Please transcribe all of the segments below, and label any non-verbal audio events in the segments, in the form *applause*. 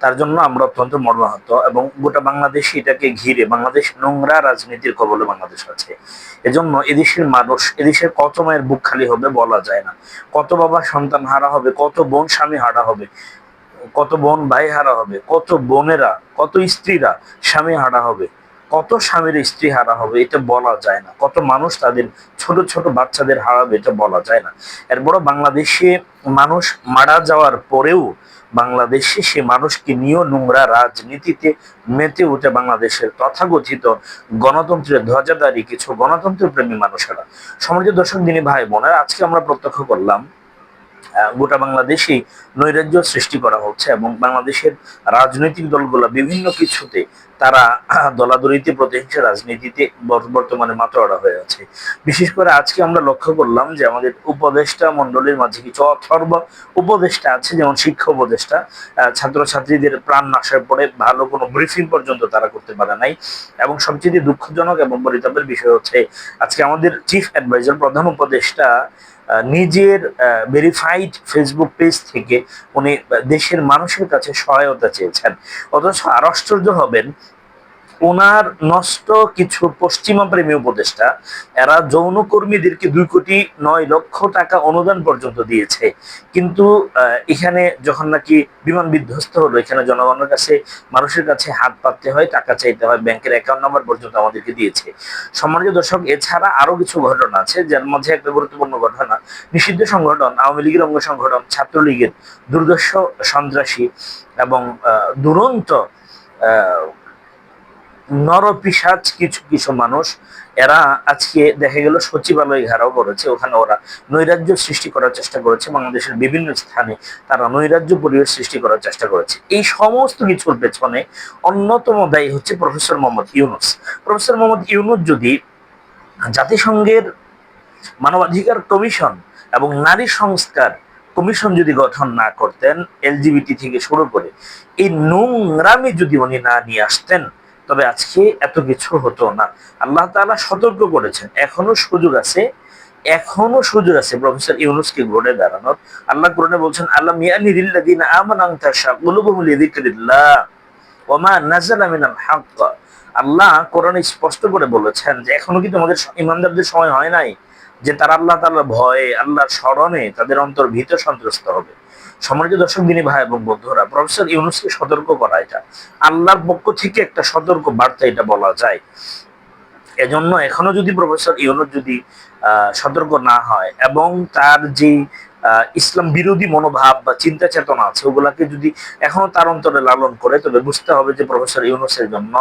তার জন্য আমরা অত্যন্ত মর্মাহত এবং গোটা বাংলাদেশ এটাকে ঘিরে, বাংলাদেশ নোংরা রাজনীতির কবলে বাংলাদেশ আছে। এজন্য এদেশের মানুষ, এদেশের কত মায়ের বুক খালি হবে বলা যায় না। কত বাবা সন্তান হারা হবে, কত বোন স্বামী হারা হবে, কত বোন ভাই হারা হবে, কত বোনেরা, কত স্ত্রীরা স্বামী হারা হবে। কত স্বামীর স্ত্রী হারা হবে এটা বলা যায় না। কত মানুষ তাদের ছোট ছোট বাচ্চাদের হারাবে এটা বলা যায় না। এরপর বাংলাদেশে মানুষ মারা যাওয়ার পরেও বাংলাদেশে সে মানুষকে নিয়েও নোংরা রাজনীতিতে মেতে উঠে বাংলাদেশের তথাকথিত গণতন্ত্রের ধ্বজাদারী কিছু গণতন্ত্র প্রেমী মানুষেরা। সমাজের দর্শক, দিনী ভাই বোনের আজকে আমরা প্রত্যক্ষ করলাম গোটা বাংলাদেশেই নৈরাজ্য সৃষ্টি করা হচ্ছে এবং বাংলাদেশের রাজনৈতিক দলগুলো বিভিন্ন কিছুতে তারা *clears throat* দলাদলিতে প্রতিহিংসা রাজনীতিতে বর্তমানে মাতোয়ারা হয়ে আছে। বিশেষ করে আজকে আমরা লক্ষ্য করলাম যে আমাদের উপদেষ্টা মন্ডলীর মাঝে কিছু অথর্ব উপদেষ্টা আছে, যেমন শিক্ষা উপদেষ্টা ছাত্রছাত্রীদের প্রাণ নাশের পরে ভালো কোনো ব্রিফিং পর্যন্ত তারা করতে পারে নাই। এবং সবচেয়ে দুঃখজনক এবং পরিতাপের বিষয় হচ্ছে, আজকে আমাদের চিফ অ্যাডভাইজার প্রধান উপদেষ্টা নিজের ভেরিফাইড ফেসবুক পেজ থেকে উনি দেশের মানুষের কাছে সহায়তা চেয়েছেন। অথচ আশ্চর্য হবেন ওনার নষ্ট কিছু পশ্চিমা প্রেমী উপদেষ্টা, এরা যৌনকর্মীদেরকে দুই কোটি নয় লক্ষ টাকা অনুদান পর্যন্ত দিয়েছে। কিন্তু এখানে যখন নাকি বিমান বিধ্বস্ত হলো, এখানে জনগণের কাছে, মানুষের কাছে হাত পাততে হয়, টাকা চাইতে হয়, ব্যাংকের অ্যাকাউন্ট নাম্বার পর্যন্ত আমাদেরকে দিয়েছে। সম্মানিত দর্শক, এছাড়া আরও কিছু ঘটনা আছে, যার মধ্যে একটা গুরুত্বপূর্ণ ঘটনা। নিষিদ্ধ সংগঠন, আওয়ামী লীগের অঙ্গ সংগঠন, ছাত্রলীগের দুর্দর্শ সন্ত্রাসী এবং দুরন্ত নরপিসাজ কিছু কিছু মানুষ, এরা আজকে দেখা গেল সচিবালয় ঘেরাও করেছে ওখানে ওরা নৈরাজ্য সৃষ্টি করার চেষ্টা করেছে। বাংলাদেশের বিভিন্ন স্থানে তারা নৈরাজ্য পরিবেশ সৃষ্টি করার চেষ্টা করেছে। এই সমস্ত কিছুর পেছনে অন্যতম দায়ী হচ্ছে প্রফেসর মোহাম্মদ ইউনুস। প্রফেসর মোহাম্মদ ইউনুস যদি জাতিসংঘের মানবাধিকার কমিশন এবং নারী সংস্কার কমিশন যদি গঠন না করতেন, এলজিবিটি থেকে শুরু করে এই নোংরামি যদি উনি না নিয়ে আসতেন তবে আজকে এত কিছু হতো না। আল্লাহ তালা সতর্ক করেছেন, এখনও সুযোগ আছে, এখনও সুযোগ আছে প্রফেসর ইউনুসকে ঘুরে দাঁড়ানোর আল্লাহ কোরআনে বলছেন আল্লাহ মিয়ানি দিল্লাদিন ওমা নাযালা মিনাল হক আল্লাহ কোরআনে স্পষ্ট করে বলেছেন যে, এখনও কি তোমাদের ইমানদারদের সময় হয় নাই যে তারা আল্লাহ তাআলার ভয়ে, আল্লাহর স্মরণে তাদের অন্তর ভীত সন্ত্রস্ত হবে? সম্মানিত দর্শক, দিনী ভাই এবং বন্ধুরা, প্রফেসর ইউনুসকে সতর্ক করা এটা। আল্লাহর পক্ষ থেকে একটা সতর্ক বার্তা এটা বলা যায়। এজন্য এখনও যদি প্রফেসর ইউনুস যদি সতর্ক না হয় এবং তার যে ইসলাম বিরোধী মনোভাব বা চিন্তা চেতনা আছে, ওগুলাকে যদি এখনও তার অন্তরে লালন করে, তবে বুঝতে হবে যে প্রফেসর ইউনুসের জন্য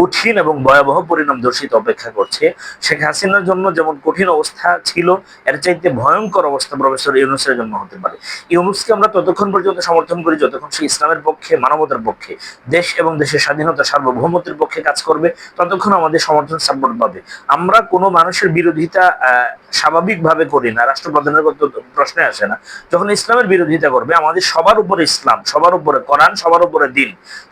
কঠিন এবং ভয়াবহ পরিণাম দর্শিত অপেক্ষা করছে। শেখ হাসিনার জন্য যেমন কঠিন অবস্থা ছিল, এর চাইতে ভয়ঙ্কর অবস্থা প্রফেসর ইউনুসের জন্য হতে পারে। ইউনুসকে আমরা ততক্ষণ পর্যন্ত সমর্থন করি যতক্ষণ সে ইসলামের পক্ষে, মানবতার পক্ষে, দেশ এবং দেশের স্বাধীনতা, সার্বভৌমত্বের পক্ষে কাজ করবে, ততক্ষণ আমাদের সমর্থন সাপোর্ট পাবে। আমরা কোনো মানুষের বিরোধিতা স্বাভাবিকভাবে করি না। রাষ্ট্রপ্রধানের প্রশ্নে আসে না। যখন ইসলামের বিরোধিতা করবে, আমাদের সবার উপরে ইসলাম, সবার উপরে কোরআন, সবার উপরে দিন,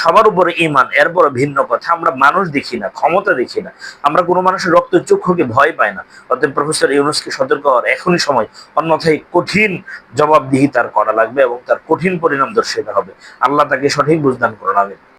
সবার উপরে ইমান এরপরে ভিন্ন কথা। আমরা মানুষ দেখি না, ক্ষমতা দেখি না। আমরা কোনো মানুষের রক্ত চক্ষুকে ভয় পাই না। অতএব প্রফেসর ইউনুসকে সতর্ক হওয়ার এখনই সময়। অন্যথায় কঠিন জবাবদিহি তার করা লাগবে এবং তার কঠিন পরিণাম দর্শিত হবে। আল্লাহ তাকে সঠিক বুঝদান করাবে